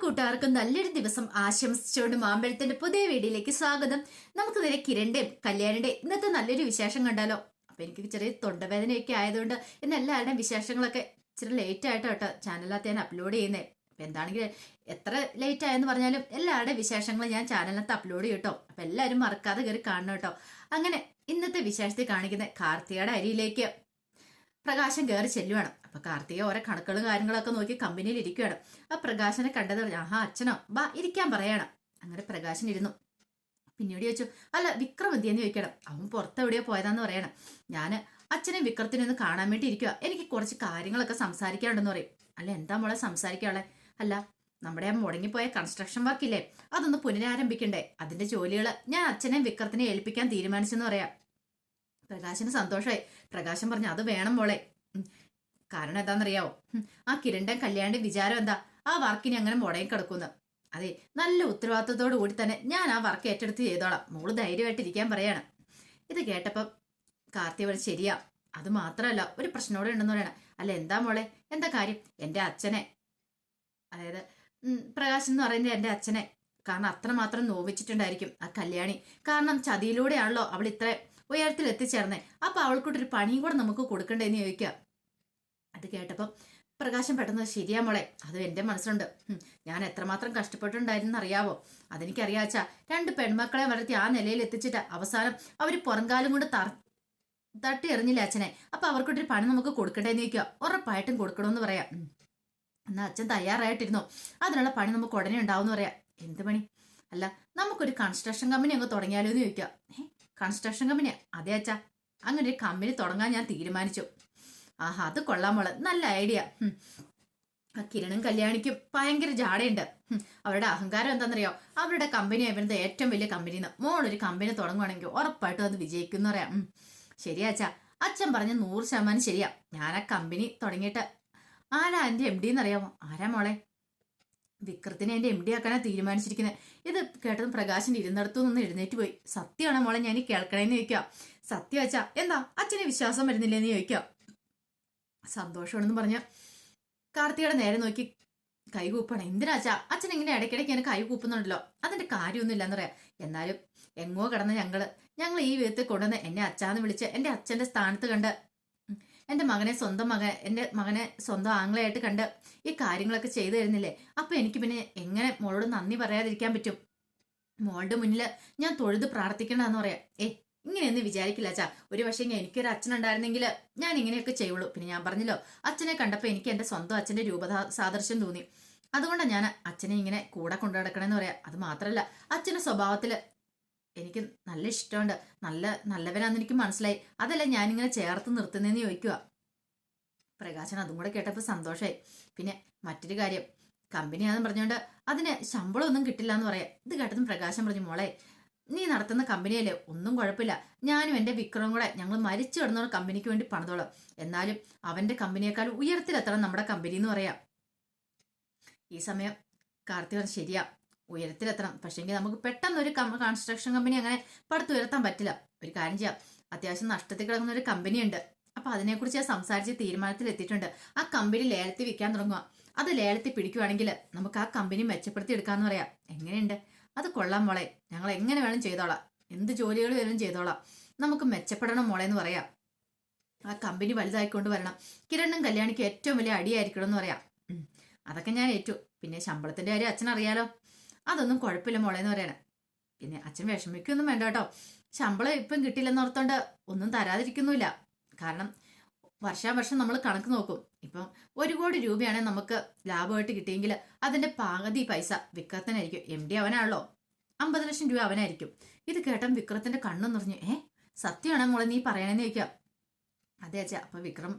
കൂട്ടുകാർക്കും നല്ലൊരു ദിവസം ആശംസിച്ചുകൊണ്ട് മാമ്പഴത്തിന്റെ പുതിയ വീഡിയോയിലേക്ക് സ്വാഗതം. നമുക്ക് നേരെ കിരണ്ടേം കല്യാണിന്റെ ഇന്നത്തെ നല്ലൊരു വിശേഷം കണ്ടാലോ? അപ്പൊ എനിക്ക് ചെറിയ തൊണ്ടവേദനയൊക്കെ ആയതുകൊണ്ട് ഇന്ന് എല്ലാവരുടെയും വിശേഷങ്ങളൊക്കെ ഇച്ചിരി ലേറ്റ് ആയിട്ടോ കേട്ടോ ചാനലിനകത്ത് ഞാൻ അപ്ലോഡ് ചെയ്യുന്നത് അപ്പൊ എന്താണെങ്കിൽ എത്ര ലേറ്റ് ആയെന്ന് പറഞ്ഞാലും എല്ലാവരുടെയും വിശേഷങ്ങൾ ഞാൻ ചാനലിനകത്ത് അപ്ലോഡ് ചെയ്യട്ടോ അപ്പൊ എല്ലാവരും മറക്കാതെ കയറി കാണണം കേട്ടോ. അങ്ങനെ ഇന്നത്തെ വിശേഷത്തിൽ കാണിക്കുന്ന കാർത്തികയുടെ അരിയിലേക്ക് പ്രകാശം കയറി ചെല്ലുവാണ്. അപ്പൊ കാർത്തിക ഓരോ കണക്കുകളും കാര്യങ്ങളൊക്കെ നോക്കി കമ്പനിയിൽ ഇരിക്കുകയാണ് ആ പ്രകാശനെ കണ്ടത് ആഹാ അച്ഛനോ ബാ ഇരിക്കാൻ പറയണം. അങ്ങനെ പ്രകാശൻ ഇരുന്നു. പിന്നീട് ചോദിച്ചു അല്ല വിക്രം എന്തിയെന്ന് ചോദിക്കണം. അവൻ പുറത്തെവിടെയോ പോയതാന്ന് പറയണം. ഞാൻ അച്ഛനെ വിക്രത്തിനെ ഒന്ന് കാണാൻ വേണ്ടി ഇരിക്കുക എനിക്ക് കുറച്ച് കാര്യങ്ങളൊക്കെ സംസാരിക്കാനുണ്ടെന്ന് പറയും. അല്ല എന്താ മോളെ സംസാരിക്കാളെ അല്ല നമ്മുടെ ആ മുടങ്ങിപ്പോയ കൺസ്ട്രക്ഷൻ വർക്കില്ലേ അതൊന്ന് പുനരാരംഭിക്കണ്ടേ? അതിന്റെ ജോലികൾ ഞാൻ അച്ഛനെ വിക്രത്തിനെ ഏൽപ്പിക്കാൻ തീരുമാനിച്ചെന്ന് പറയാം. പ്രകാശിന് സന്തോഷമായി പ്രകാശം പറഞ്ഞു അത് വേണം മോളെ. കാരണം എന്താണെന്നറിയാവോ. ആ കിരണ്ടൻ കല്യാണിന്റെ വിചാരം എന്താ? ആ വർക്കിനെ അങ്ങനെ മുടങ്ങി കിടക്കുന്നു. അതെ നല്ല ഉത്തരവാദിത്തത്തോടു കൂടി തന്നെ ഞാൻ ആ വർക്ക് ഏറ്റെടുത്ത് ചെയ്തോളാം. മോൾ ധൈര്യമായിട്ട് ഇരിക്കാൻ പറയാണ്. ഇത് കേട്ടപ്പം കാർത്തിക പറഞ്ഞു ശരിയാ. അത് മാത്രമല്ല ഒരു പ്രശ്നമോടെ ഉണ്ടെന്ന് പറയണം. അല്ല എന്താ മോളെ? എന്താ കാര്യം? എന്റെ അച്ഛനെ. അതായത് പ്രകാശൻ പ്രകാശ് എന്ന് പറയുന്നത് എന്റെ അച്ഛനെ. കാരണം അത്രമാത്രം നോവിച്ചിട്ടുണ്ടായിരിക്കും ആ കല്യാണി. കാരണം ചതിയിലൂടെയാണല്ലോ അവൾ ഇത്ര ഉയരത്തിൽ എത്തിച്ചേർന്നേ അപ്പൊ അവൾക്കൊട്ടൊരു പണിയും കൂടെ നമുക്ക് കൊടുക്കണ്ടേന്ന് ചോദിക്കുക അത് കേട്ടപ്പം പ്രകാശം പെട്ടെന്ന് ശരിയാ മോളെ അത് എന്റെ മനസ്സുണ്ട് ഞാൻ എത്രമാത്രം കഷ്ടപ്പെട്ടുണ്ടായിരുന്നു അറിയാവോ? അതെനിക്കറിയാച്ചാ രണ്ട് പെൺമക്കളെ വളർത്തി ആ നിലയിൽ എത്തിച്ചിട്ട് അവസാനം അവർ പുറംകാലം കൊണ്ട് തറ തട്ടി എറിഞ്ഞില്ല അച്ഛനെ? അപ്പൊ അവർക്കൊട്ടൊരു പണി നമുക്ക് കൊടുക്കണ്ടേന്ന് ചോദിക്കുക ഉറപ്പായിട്ടും കൊടുക്കണമെന്ന് പറയാം. എന്നാ അച്ഛൻ തയ്യാറായിട്ടിരുന്നോ. അതിനുള്ള പണി നമുക്ക് ഉടനെ ഉണ്ടാവും എന്ന് പറയാം. എന്ത് പണി? അല്ല നമുക്കൊരു കൺസ്ട്രക്ഷൻ കമ്പനി അങ്ങ് തുടങ്ങിയാലോ എന്ന് ചോദിക്കുക. ഏ കൺസ്ട്രക്ഷൻ കമ്പനി അതെ അച്ഛാ. അങ്ങനെ ഒരു കമ്പനി തുടങ്ങാൻ ഞാൻ തീരുമാനിച്ചു. ആഹാ അത് കൊള്ളാൻ മോളെ. നല്ല ഐഡിയ ആ കിരണും കല്യാണിക്കും ഭയങ്കര ജാടയുണ്ട്. അവരുടെ അഹങ്കാരം എന്താണെന്നറിയോ? അവരുടെ കമ്പനി ആയിരുന്നത് ഏറ്റവും വലിയ കമ്പനി എന്ന് മോളൊരു കമ്പനി തുടങ്ങുവാണെങ്കിൽ ഉറപ്പായിട്ടും അത് വിജയിക്കും എന്ന് പറയാം. ശരി ശരിയാ അച്ഛാ. അച്ഛൻ പറഞ്ഞ നൂറ് ശതമാനം ശരിയാ. ഞാൻ ആ കമ്പനി തുടങ്ങിയിട്ട് ആരാ എന്റെ എം ഡി എന്നറിയാമോ ആരാ മോളെ? വിക്രത്തിനെ എന്റെ എം ഡി ആക്കാനാ തീരുമാനിച്ചിരിക്കുന്നത് ഇത് കേട്ടതും പ്രകാശിന്റെ ഇരുന്നിടത്തു നിന്ന് എഴുന്നേറ്റ് പോയി. സത്യമാണോ മോളെ? ഞാൻ കേൾക്കണേന്ന് ചോദിക്കാം. സത്യം അച്ഛാ. എന്താ? അച്ഛനെ വിശ്വാസം വരുന്നില്ലെന്ന് ചോദിക്കാം. സന്തോഷമാണെന്ന് പറഞ്ഞ കാർത്തികയുടെ നേരെ നോക്കി കൈ കൂപ്പണം. എന്തിനാച്ചാ അച്ഛൻ ഇങ്ങനെ ഇടയ്ക്കിടയ്ക്ക് എന്നെ കൈ കൂപ്പുന്നുണ്ടല്ലോ. അതിന്റെ കാര്യമൊന്നുമില്ല പറയാം. എന്നാലും എങ്ങോ കിടന്ന ഞങ്ങൾ. ഞങ്ങൾ ഈ വിധത്തിൽ കൊണ്ടുവന്ന് എന്നെ അച്ഛാന്ന് വിളിച്ച് എന്റെ അച്ഛന്റെ സ്ഥാനത്ത് കണ്ട് ഉം, എന്റെ മകനെ സ്വന്തം മകൻ എന്റെ മകനെ സ്വന്തം ആംഗ്ലയായിട്ട് കണ്ട് ഈ കാര്യങ്ങളൊക്കെ ചെയ്തു തരുന്നില്ലേ? അപ്പൊ എനിക്ക് പിന്നെ എങ്ങനെ മോളോട് നന്ദി പറയാതിരിക്കാൻ പറ്റും? മോളുടെ മുന്നിൽ ഞാൻ തൊഴുത് പ്രാർത്ഥിക്കണമെന്ന് പറയാം. ഏ ഇങ്ങനെയൊന്നും വിചാരിക്കില്ല അച്ഛാ. ഒരു പക്ഷേ എനിക്കൊരു അച്ഛനുണ്ടായിരുന്നെങ്കിൽ ഞാൻ ഇങ്ങനെയൊക്കെ ചെയ്യുള്ളൂ. പിന്നെ ഞാൻ പറഞ്ഞല്ലോ അച്ഛനെ കണ്ടപ്പോൾ എനിക്ക് എന്റെ സ്വന്തം അച്ഛന്റെ രൂപ സാദൃശ്യം തോന്നി. അതുകൊണ്ടാണ് ഞാൻ അച്ഛനെ ഇങ്ങനെ കൂടെ കൊണ്ടു നടക്കണമെന്ന് പറയാം. അത് മാത്രമല്ല അച്ഛന്റെ സ്വഭാവത്തിൽ എനിക്ക് നല്ല ഇഷ്ടമുണ്ട്. നല്ല നല്ലവനാന്ന് എനിക്ക് മനസ്സിലായി. അതല്ല ഞാനിങ്ങനെ ചേർത്ത് നിർത്തുന്നതെന്ന് ചോദിക്കുക പ്രകാശൻ അതും കൂടെ കേട്ടപ്പോൾ സന്തോഷമായി പിന്നെ മറ്റൊരു കാര്യം. കമ്പനിയാണെന്ന് പറഞ്ഞുകൊണ്ട് അതിന് ശമ്പളം ഒന്നും കിട്ടില്ല എന്ന് പറയാം. ഇത് കേട്ടതും പ്രകാശം പറഞ്ഞു മോളെ നീ നടത്തുന്ന കമ്പനിയല്ലേ ഒന്നും കുഴപ്പമില്ല. ഞാനും എന്റെ വിക്രവും കൂടെ ഞങ്ങൾ മരിച്ചു കിടന്നോളം കമ്പനിക്ക് വേണ്ടി പണിതോളാം. എന്നാലും അവന്റെ കമ്പനിയേക്കാൾ ഉയരത്തിലെത്തണം നമ്മുടെ കമ്പനി എന്ന് പറയാം. ഈ സമയം കാർത്തികൻ ശരിയാ ഉയരത്തിലെത്തണം. പക്ഷേങ്കിൽ നമുക്ക് പെട്ടെന്ന് ഒരു കൺസ്ട്രക്ഷൻ കമ്പനി അങ്ങനെ പടുത്തുയർത്താൻ പറ്റില്ല. ഒരു കാര്യം ചെയ്യാം. അത്യാവശ്യം നഷ്ടത്തിൽ കിടക്കുന്ന ഒരു കമ്പനി ഉണ്ട്. അപ്പൊ അതിനെക്കുറിച്ച് ഞാൻ സംസാരിച്ച് തീരുമാനത്തിൽ എത്തിയിട്ടുണ്ട് ആ കമ്പനി ലേലത്തിൽ വിൽക്കാൻ തുടങ്ങുക. അത് ലേലത്തിൽ പിടിക്കുവാണെങ്കിൽ നമുക്ക് ആ കമ്പനി മെച്ചപ്പെടുത്തി എടുക്കാന്ന് പറയാം. എങ്ങനെയുണ്ട്? അത് കൊള്ളാം മോളെ. ഞങ്ങൾ എങ്ങനെ വേണം ചെയ്തോളാം. എന്ത് ജോലികൾ വേണം ചെയ്തോളാം. നമുക്ക് മെച്ചപ്പെടണം മോളെ എന്ന് പറയാം. ആ കമ്പനി വലുതായിക്കൊണ്ട് വരണം. കിരണും കല്യാണിക്ക് ഏറ്റവും വലിയ അടിയായിരിക്കണം എന്ന് പറയാം. അതൊക്കെ ഞാൻ ഏറ്റു. പിന്നെ ശമ്പളത്തിന്റെ കാര്യം അച്ഛൻ അറിയാലോ അതൊന്നും കുഴപ്പമില്ല എന്ന് പറയണേ. പിന്നെ അച്ഛൻ വിഷമിക്കൊന്നും വേണ്ട കേട്ടോ. ശമ്പളം ഇപ്പം കിട്ടില്ലെന്ന് ഓർത്തോണ്ട് ഒന്നും തരാതിരിക്കുന്നുമില്ല. കാരണം വർഷാവർഷം നമ്മൾ കണക്ക് നോക്കും. ഇപ്പം ഒരു കോടി രൂപയാണ് നമുക്ക് ലാഭമായിട്ട് കിട്ടിയെങ്കിൽ അതിന്റെ പകുതി പൈസ വിക്രത്തിനായിരിക്കും. M D അവനാണല്ലോ. അമ്പത് ലക്ഷം രൂപ അവനായിരിക്കും. ഇത് കേട്ടം വിക്രത്തിന്റെ കണ്ണു നിറഞ്ഞു ഏ സത്യമാണ് മോളെ നീ പറയണെന്ന് ചോദിക്കാം. അതെ അച്ഛാ അപ്പൊ വിക്രം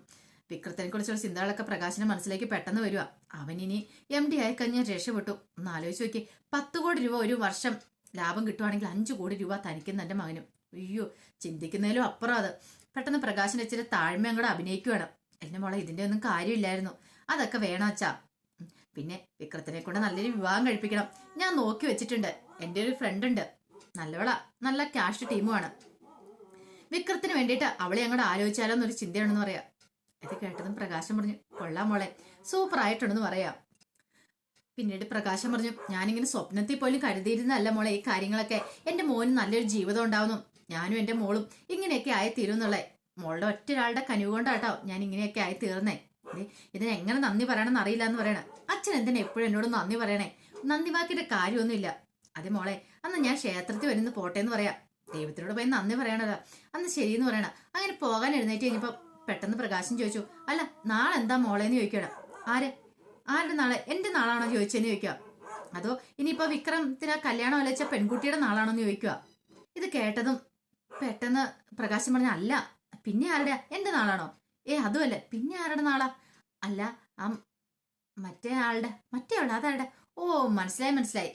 വിക്രത്തിനെ കുറിച്ചുള്ള ചിന്തകളൊക്കെ പ്രകാശിന്റെ മനസ്സിലേക്ക് പെട്ടെന്ന് വരിക അവനിനി എം ഡി ആയി കഴിഞ്ഞാൽ രക്ഷപ്പെട്ടു. ഒന്ന് ആലോചിച്ച് നോക്കി പത്ത് കോടി രൂപ ഒരു വർഷം ലാഭം കിട്ടുവാണെങ്കിൽ അഞ്ചു കോടി രൂപ തനിക്കും എന്റെ മകനും. അയ്യോ ചിന്തിക്കുന്നതിലും അപ്പുറം അത്. പെട്ടെന്ന് പ്രകാശിന്റെ ഇച്ചിരി താഴ്മ അങ്ങോട്ട് അഭിനയിക്കുകയാണ് എന്നെ മോളെ ഇതിന്റെ ഒന്നും കാര്യമില്ലായിരുന്നു. അതൊക്കെ വേണം അച്ഛാ. പിന്നെ വിക്രത്തിനെ കൊണ്ട് നല്ലൊരു വിവാഹം കഴിപ്പിക്കണം. ഞാൻ നോക്കി വെച്ചിട്ടുണ്ട്. എന്റെ ഒരു ഫ്രണ്ട് ഉണ്ട്. നല്ലവളാ. നല്ല ക്യാഷ് ടീമുമാണ് വിക്രത്തിന് വേണ്ടിയിട്ട് അവളെ അങ്ങോട്ട് ആലോചിച്ചാലോ എന്നൊരു ചിന്തയാണെന്ന് പറയാം. ഇത് കേട്ടതും പ്രകാശം പറഞ്ഞു കൊള്ളാം മോളെ സൂപ്പർ ആയിട്ടുണ്ടെന്ന് പറയാം. പിന്നീട് പ്രകാശം പറഞ്ഞു ഞാനിങ്ങനെ സ്വപ്നത്തിൽ പോലും കരുതിയിരുന്നല്ല മോളെ ഈ കാര്യങ്ങളൊക്കെ. എന്റെ മോന് നല്ലൊരു ജീവിതം ഉണ്ടാവുന്നു. ഞാനും എന്റെ മോളും ഇങ്ങനെയൊക്കെ ആയി തീരുന്നുള്ളേ മോളുടെ ഒറ്റ ഒരാളുടെ കനിവ് കൊണ്ടാട്ടോ ഞാൻ ഇങ്ങനെയൊക്കെ ആയി തീർന്നേ ഇതിന് എങ്ങനെ നന്ദി പറയണമെന്ന് അറിയില്ല എന്ന് പറയണേ. അച്ഛൻ എന്തിനാ എപ്പോഴും എന്നോട് നന്ദി പറയണേ? നന്ദി വാക്കിന്റെ കാര്യമൊന്നുമില്ല. അതെ മോളെ അന്ന് ഞാൻ ക്ഷേത്രത്തിൽ വരുന്ന പോട്ടെ എന്ന് പറയാം. ദൈവത്തിനോട് പോയി നന്ദി പറയണല്ലോ. അന്ന് ശരിയെന്ന് പറയണ. അങ്ങനെ പോകാൻ എഴുന്നേറ്റ് കഴിഞ്ഞപ്പോ പെട്ടെന്ന് പ്രകാശം ചോദിച്ചു അല്ല നാളെ എന്താ മോളേന്ന് ചോദിക്കണം ആര്? ആരുടെ നാളെ? എന്റെ നാളാണോ ചോദിച്ചെന്ന് ചോദിക്കുക. അതോ ഇനിയിപ്പോ വിക്രമത്തിന് കല്യാണം അലച്ച പെൺകുട്ടിയുടെ നാളാണോ എന്ന് ചോദിക്കുക. ഇത് കേട്ടതും പെട്ടെന്ന് പ്രകാശം പറഞ്ഞ അല്ല പിന്നെ ആരുടെ? എന്റെ നാളാണോ? ഏ അതുമല്ല പിന്നെ ആരുടെ നാളാ? അല്ല ആ മറ്റേ ആളുടെ മറ്റേ ആളുടെ അതാരുടെ? ഓ മനസ്സിലായി മനസ്സിലായി.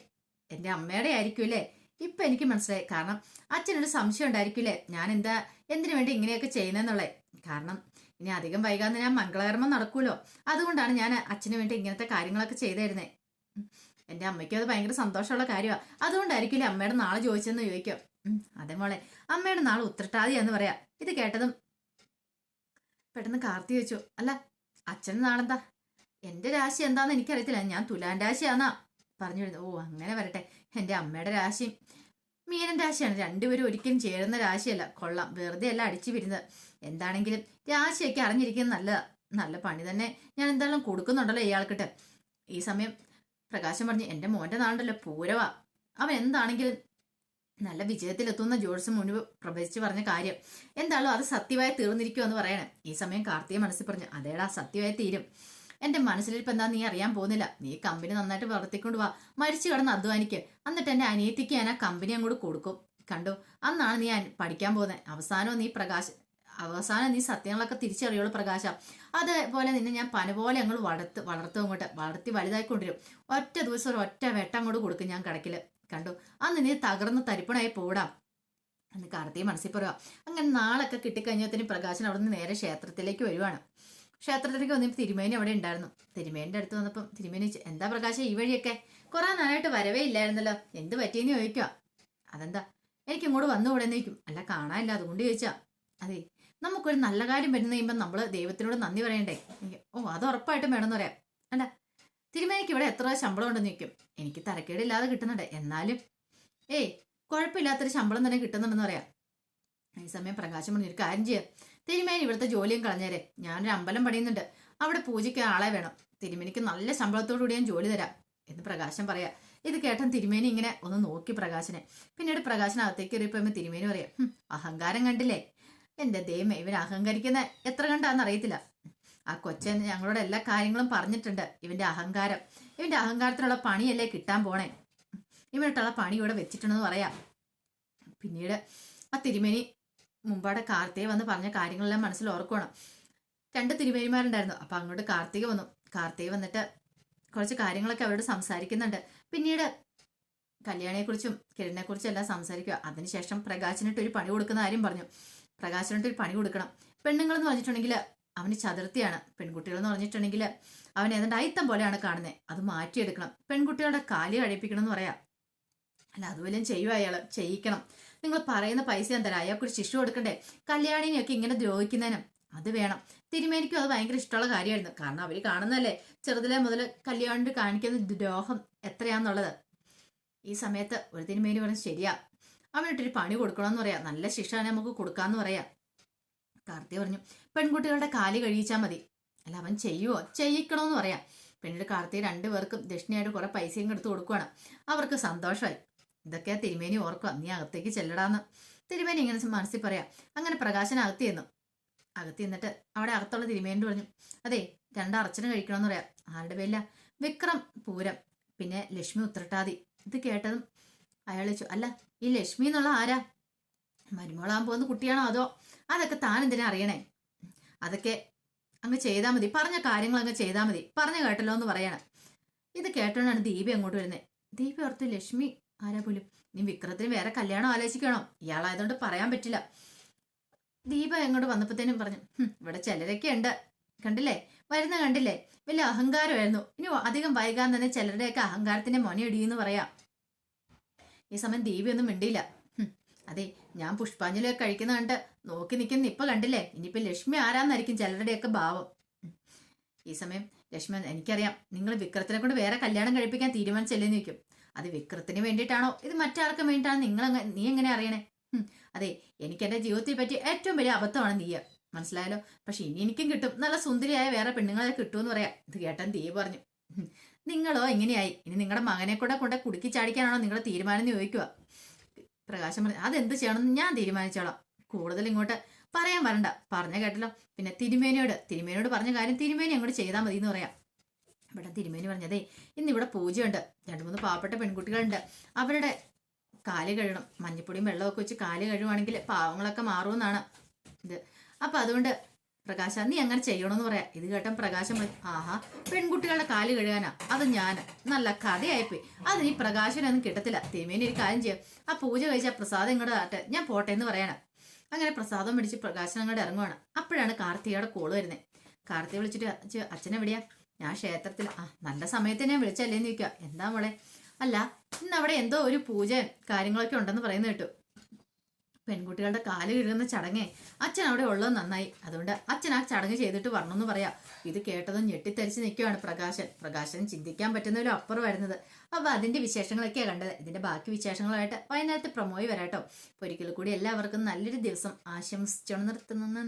എന്റെ അമ്മയുടെ ആയിരിക്കൂലേ ഇപ്പൊ എനിക്ക് മനസ്സിലായി. കാരണം അച്ഛനൊരു സംശയം ഉണ്ടായിരിക്കില്ലേ? ഞാൻ എന്താ എന്തിനു വേണ്ടി ഇങ്ങനെയൊക്കെ ചെയ്യുന്നതെന്നുള്ളത് കാരണം ഇനി അധികം വൈകാതെ ഞാൻ മംഗളകർമ്മം നടക്കൂലോ അതുകൊണ്ടാണ് ഞാൻ അച്ഛന് വേണ്ടി ഇങ്ങനത്തെ കാര്യങ്ങളൊക്കെ ചെയ്തായിരുന്നേ എന്റെ അമ്മയ്ക്കും അത് ഭയങ്കര സന്തോഷമുള്ള കാര്യമാണ് അതുകൊണ്ടായിരിക്കില്ലേ അമ്മയുടെ നാളെ ചോദിച്ചെന്ന് ചോദിക്കും. അതെ മോളെ. അമ്മയുടെ നാളെ ഉത്രട്ടാതിയാന്ന് പറയാ. ഇത് കേട്ടതും പെട്ടെന്ന് കാർത്തി വെച്ചു അല്ല അച്ഛന് നാളെന്താ? എന്റെ രാശി എന്താന്ന് എനിക്കറിയത്തില്ല. ഞാൻ തുലാൻ രാശിയാന്നാ. പറഞ്ഞു ഓ അങ്ങനെ വരട്ടെ. എന്റെ അമ്മയുടെ രാശിയും മീനൻ രാശിയാണ് രണ്ടുപേരും ഒരിക്കലും ചേരുന്ന രാശിയല്ല കൊള്ളാം. വെറുതെ അല്ല അടിച്ചു വരുന്നത് എന്താണെങ്കിലും രാശിയൊക്കെ അറിഞ്ഞിരിക്കുന്നത് നല്ലതാ നല്ല പണി തന്നെ ഞാൻ എന്തായാലും കൊടുക്കുന്നുണ്ടല്ലോ ഇയാൾക്കിട്ട്. ഈ സമയം പ്രകാശം പറഞ്ഞു എന്റെ മോന്റെ നാളുണ്ടല്ലോ. പൂരവാ. അവൻ എന്താണെങ്കിലും നല്ല വിജയത്തിലെത്തുന്ന ജോൾസ് മുൻപ് പ്രവചിച്ച് പറഞ്ഞ കാര്യം. എന്താണോ അത് സത്യമായി തീർന്നിരിക്കുമെന്ന് പറയണേ. ഈ സമയം കാർത്തിക മനസ്സിൽ പറഞ്ഞു അതേടാ സത്യമായി തീരും. എന്റെ മനസ്സിലിരിപ്പ് എന്താ നീ അറിയാൻ പോകുന്നില്ല. നീ കമ്പനി നന്നായിട്ട് വളർത്തിക്കൊണ്ട് വാ. മരിച്ചു കിടന്ന് അധ്വാനിക്ക് എന്നിട്ട് എന്റെ അനിയത്തിക്ക് ഞാൻ ആ കമ്പനി അങ്ങോട്ട് കൊടുക്കും. കണ്ടു? അന്നാണ് നീ പഠിക്കാൻ പോകുന്നത് അവസാനം നീ പ്രകാശ് അവസാനം നീ സത്യങ്ങളൊക്കെ തിരിച്ചറിയുള്ളൂ പ്രകാശ. അതേപോലെ നിന്നെ ഞാൻ പന പോലെ അങ്ങോട്ട് വളർത്ത് വളർത്തും അങ്ങോട്ട്. വളർത്തി വലുതായിക്കൊണ്ടിരും ഒറ്റ ദിവസം ഒരു ഒറ്റ വെട്ടം അങ്ങോട്ട് കൊടുക്കും ഞാൻ കിടക്കിൽ. കണ്ടു? അന്ന് നീ തകർന്ന് തരിപ്പണായി പോടാം. എന്ന് കാർത്തിക മനസ്സിൽ പറയുക അങ്ങനെ നാളൊക്കെ കിട്ടിക്കഴിഞ്ഞത്തിന് പ്രകാശൻ അവിടുന്ന് നേരെ ക്ഷേത്രത്തിലേക്ക് വരുവാണ്. ക്ഷേത്രത്തിലേക്ക് വന്നപ്പോൾ തിരുമേനി അവിടെ ഉണ്ടായിരുന്നു. തിരുമേനിന്റെ അടുത്ത് വന്നപ്പം തിരുമേനി എന്താ പ്രകാശം ഈ വഴിയൊക്കെ? കുറെ നാളായിട്ട് വരവേ ഇല്ലായിരുന്നല്ലോ. എന്ത് പറ്റിയെന്ന് ചോദിക്കുക അതെന്താ? എനിക്ക് ഇങ്ങോട്ട് വന്നുകൂടെ എന്ന് ചോദിക്കും. അല്ല കാണാനില്ല. അതുകൊണ്ട് ചോദിച്ചാ. അതെ നമുക്കൊരു നല്ല കാര്യം വരുന്ന കഴിയുമ്പോൾ നമ്മൾ ദൈവത്തിനോട് നന്ദി പറയണ്ടേ? ഓ അത് ഉറപ്പായിട്ടും വേണമെന്ന് പറയാം. അല്ല തിരുമേനിക്ക് ഇവിടെ എത്ര ശമ്പളം ഉണ്ടെന്ന് ചോദിക്കും. എനിക്ക് തരക്കേടില്ലാതെ കിട്ടുന്നുണ്ട്. എന്നാലും ഏയ് കുഴപ്പമില്ലാത്തൊരു ശമ്പളം തന്നെ കിട്ടുന്നുണ്ടെന്ന് പറയാം. ഈ സമയം പ്രകാശം പറഞ്ഞു ഒരു കാര്യം ചെയ്യാം. തിരുമേനി ഇവിടുത്തെ ജോലിയും കളഞ്ഞേരെ. ഞാനൊരു അമ്പലം പണിയുന്നുണ്ട്. അവിടെ പൂജയ്ക്ക് ആളെ വേണം. തിരുമേനിക്ക് നല്ല ശമ്പളത്തോടുകൂടി ഞാൻ ജോലി തരാം എന്ന് പ്രകാശം പറയാ. ഇത് കേട്ടൻ തിരുമേനി ഇങ്ങനെ ഒന്ന് നോക്കി പ്രകാശനെ. പിന്നീട് പ്രകാശൻ അകത്തേക്ക് കയറിയപ്പോ തിരുമേനി പറയാം "ഹും, അഹങ്കാരം കണ്ടില്ലേ? എന്റെ ദൈവം ഇവൻ അഹങ്കരിക്കുന്ന എത്ര കണ്ടാന്ന് അറിയത്തില്ല. ആ കൊച്ചൻ ഞങ്ങളോട് എല്ലാ കാര്യങ്ങളും പറഞ്ഞിട്ടുണ്ട്. ഇവന്റെ അഹങ്കാരം ഇവന്റെ അഹങ്കാരത്തിനുള്ള പണിയല്ലേ കിട്ടാൻ പോണേ. ഇവനിട്ടുള്ള പണി ഇവിടെ വെച്ചിട്ടുണ്ടെന്ന് പറയാം. പിന്നീട് ആ തിരുമേനി മുമ്പാടെ കാർത്തിക വന്ന് പറഞ്ഞ കാര്യങ്ങളെല്ലാം മനസ്സിൽ ഓർക്കണം രണ്ട് തിരുമേനിമാരുണ്ടായിരുന്നു അപ്പൊ അങ്ങോട്ട് കാർത്തിക വന്നു. കാർത്തിക വന്നിട്ട് കുറച്ച് കാര്യങ്ങളൊക്കെ അവരോട് സംസാരിക്കുന്നുണ്ട്. പിന്നീട് കല്യാണിയെക്കുറിച്ചും കിരണിനെക്കുറിച്ചും എല്ലാം സംസാരിക്കുക. അതിനുശേഷം പ്രകാശനിട്ട് ഒരു പണി കൊടുക്കുന്ന കാര്യം പറഞ്ഞു. പ്രകാശനിട്ട് ഒരു പണി കൊടുക്കണം. പെണ്ണുങ്ങൾ എന്ന് പറഞ്ഞിട്ടുണ്ടെങ്കിൽ അവന് ചതുർത്ഥിയാണ്. പെൺകുട്ടികൾ എന്ന് പറഞ്ഞിട്ടുണ്ടെങ്കിൽ അവൻ ഏതാണ്ട് അയിത്തം പോലെയാണ് കാണുന്നത്. അത് മാറ്റിയെടുക്കണം. പെൺകുട്ടികളുടെ കാലി കഴിപ്പിക്കണം എന്ന് പറയാം. അല്ല അതുപോലെ ചെയ്യുക അയാൾ ചെയ്യിക്കണം. നിങ്ങൾ പറയുന്ന പൈസ ഞാൻ തരാം. അയാൾക്കൊരു ശിശു കൊടുക്കണ്ടേ? കല്യാണിനെയൊക്കെ ഇങ്ങനെ ദ്രോഹിക്കുന്നതിനും അത് വേണം. തിരുമേനിക്കും അത് ഭയങ്കര ഇഷ്ടമുള്ള കാര്യമായിരുന്നു. കാരണം അവർ കാണുന്നതല്ലേ? ചെറുതിലെ മുതൽ കല്യാണിന് കാണിക്കുന്ന ദ്രോഹം എത്രയാന്നുള്ളത്. ഈ സമയത്ത് ഒരു തിരുമേനി പറഞ്ഞ് ശരിയാ. അവനിട്ടൊരു പണി കൊടുക്കണമെന്ന് പറയാം. നല്ല ശിക്ഷ നമുക്ക് കൊടുക്കാന്ന് പറയാം. കാർത്തി പറഞ്ഞു പെൺകുട്ടികളുടെ കാലി കഴിയിച്ചാൽ മതി. അല്ല അവൻ ചെയ്യുവോ? ചെയ്യിക്കണമെന്ന് പറയാം. പിന്നീട് കാർത്തി രണ്ടുപേർക്കും ദക്ഷിണയായിട്ട് കുറെ പൈസയും എടുത്ത് കൊടുക്കുവാണ്. അവർക്ക് സന്തോഷമായി. ഇതൊക്കെ തിരുമേനി ഓർക്കുക നീ അകത്തേക്ക് ചെല്ലടാന്ന്. തിരുമേനി ഇങ്ങനെ മനസ്സിൽ പറയാം. അങ്ങനെ പ്രകാശൻ അകത്ത് ചെന്നു. അകത്ത് ചെന്നിട്ട് അവിടെ അകത്തുള്ള തിരുമേനി പറഞ്ഞു അതെ രണ്ട് കഴിക്കണമെന്ന് പറയാം. ആരുടെ പേരില്ല വിക്രം പൂരം. പിന്നെ ലക്ഷ്മി ഉത്രട്ടാതി. ഇത് കേട്ടതും അയാൾ ചോദിച്ചു അല്ല ഈ ലക്ഷ്മി എന്നുള്ള ആരാ? മരുമോളാൻ പോകുന്ന കുട്ടിയാണോ അതോ? അതൊക്കെ താൻ എന്തിനാ അറിയണേ? അതൊക്കെ അങ്ങ് ചെയ്താൽ മതി. പറഞ്ഞ കാര്യങ്ങൾ അങ്ങ് ചെയ്താൽ മതി. പറഞ്ഞു കേട്ടല്ലോ എന്ന് പറയണം. ഇത് കേട്ടോണ്ടാണ് ദീപ അങ്ങോട്ട് വരുന്നത് ദീപ ഓർത്ത് ലക്ഷ്മി ആരാ പോലും? നീ വിക്രത്തിന് വേറെ കല്യാണം ആലോചിക്കണോ. ഇയാളായതുകൊണ്ട് പറയാൻ പറ്റില്ല. ദീപ എങ്ങോട്ട് വന്നപ്പോഴത്തേനും പറഞ്ഞു ഇവിടെ ചിലരൊക്കെ ഉണ്ട്. കണ്ടില്ലേ? വരുന്ന കണ്ടില്ലേ? വലിയ അഹങ്കാരമായിരുന്നു. ഇനി അധികം വൈകാൻ തന്നെ ചിലരുടെയൊക്കെ അഹങ്കാരത്തിന്റെ മൊനയിടിയെന്ന് പറയാം. ഈ സമയം ദീപി ഒന്നും മിണ്ടിയില്ല അതെ ഞാൻ പുഷ്പാഞ്ജലി ഒക്കെ കഴിക്കുന്ന കണ്ട് നോക്കി നിൽക്കുന്ന ഇപ്പൊ കണ്ടില്ലേ? ഇനിയിപ്പോ ലക്ഷ്മി ആരാന്നായിരിക്കും ചിലരുടെയൊക്കെ ഭാവം. ഈ സമയം ലക്ഷ്മി എനിക്കറിയാം നിങ്ങൾ വിക്രത്തിനെ കൊണ്ട് വേറെ കല്യാണം കഴിപ്പിക്കാൻ തീരുമാനിച്ചല്ലേ ചോദിക്കും. അത് വിക്രത്തിന് വേണ്ടിയിട്ടാണോ? ഇത് മറ്റാർക്കും വേണ്ടിയിട്ടാണ് നിങ്ങൾ നീ എങ്ങനെ അറിയണേ? അതെ എനിക്ക് എന്റെ ജീവിതത്തിൽ പറ്റി ഏറ്റവും വലിയ അബദ്ധമാണ് നീയ. മനസ്സിലായല്ലോ? പക്ഷെ ഇനി എനിക്കും കിട്ടും. നല്ല സുന്ദരിയായ വേറെ പെണ്ണുങ്ങളെ കിട്ടുമെന്ന് പറയാം. ഇത് കേട്ടാൻ തീ പറഞ്ഞു. നിങ്ങളോ എങ്ങനെയായി? ഇനി നിങ്ങളുടെ മകനെ കൂടെ കൊണ്ട് കുടുക്കി ചാടിക്കാനാണോ നിങ്ങളുടെ തീരുമാനം എന്ന് ചോദിക്കുക? പ്രകാശം പറഞ്ഞു അതെന്ത് ചെയ്യണമെന്ന് ഞാൻ തീരുമാനിച്ചോളാം. കൂടുതൽ ഇങ്ങോട്ട് പറയാൻ വരണ്ട. പറഞ്ഞ കേട്ടല്ലോ? പിന്നെ തിരുമേനയോട് തിരുമേനയോട് പറഞ്ഞ കാര്യം തിരുമേനി അങ്ങോട്ട് ചെയ്താൽ മതി എന്ന് പറയാം. ഇവിടെ തിരുമേനി പറഞ്ഞതേ ഇന്ന് ഇവിടെ പൂജയുണ്ട്. രണ്ട് മൂന്ന് പാവപ്പെട്ട പെൺകുട്ടികളുണ്ട്. അവരുടെ കാൽ കഴുകണം. മഞ്ഞപ്പൊടിയും വെള്ളമൊക്കെ വെച്ച് കാൽ കഴുകുവാണെങ്കിൽ പാവങ്ങളൊക്കെ മാറുമെന്നാണ് ഇത്. അപ്പൊ അതുകൊണ്ട് പ്രകാശ നീ അങ്ങനെ ചെയ്യണമെന്ന് പറയാം. ഇത് കേട്ടൻ പ്രകാശം ആഹാ പെൺകുട്ടികളുടെ കാൽ കഴുകാനാ. അത് ഞാൻ നല്ല കഥയായിപ്പോയി. അത് നീ പ്രകാശനൊന്നും കിട്ടത്തില്ല. തിരുമേനി ഒരു കാര്യം ചെയ്യാം. ആ പൂജ കഴിച്ച പ്രസാദം ഇങ്ങോട്ട് ആട്ടെ ഞാൻ പോട്ടെ എന്ന് പറയണം. അങ്ങനെ പ്രസാദം പിടിച്ച് പ്രകാശൻ അങ്ങോട്ട് ഇറങ്ങുവാണ്. അപ്പോഴാണ് കാർത്തികയുടെ കോൾ വരുന്നത് കാർത്തിക വിളിച്ചിട്ട് അച്ഛൻ അച്ഛനെവിടെയാ ഞാൻ ക്ഷേത്രത്തിൽ ആ നല്ല സമയത്ത് ഞാൻ വിളിച്ചല്ലേന്ന് ചോദിക്കുക. എന്താ മോളെ? അല്ല ഇന്ന് അവിടെ എന്തോ ഒരു പൂജ കാര്യങ്ങളൊക്കെ ഉണ്ടെന്ന് പറയുന്ന കേട്ടു. പെൺകുട്ടികളുടെ കാൽ കഴുകുന്ന ചടങ്ങേ അച്ഛൻ അവിടെ ഉള്ളത് നന്നായി. അതുകൊണ്ട് അച്ഛൻ ആ ചടങ്ങ് ചെയ്തിട്ട് വരണമെന്ന് പറയാം. ഇത് കേട്ടതും ഞെട്ടിത്തരിച്ച് നിൽക്കുകയാണ് പ്രകാശൻ. പ്രകാശൻ ചിന്തിക്കാൻ പറ്റുന്നതിലും അപ്പുറം വരുന്നത് അപ്പൊ അതിന്റെ വിശേഷങ്ങളൊക്കെയാണ് കണ്ടത്. ഇതിന്റെ ബാക്കി വിശേഷങ്ങളായിട്ട് വൈകുന്നേരത്തെ പ്രമോയി വരാട്ടോ. ഒരിക്കൽ കൂടി എല്ലാവർക്കും നല്ലൊരു ദിവസം ആശംസിച്ചോണ്ട് നിർത്തുന്നു.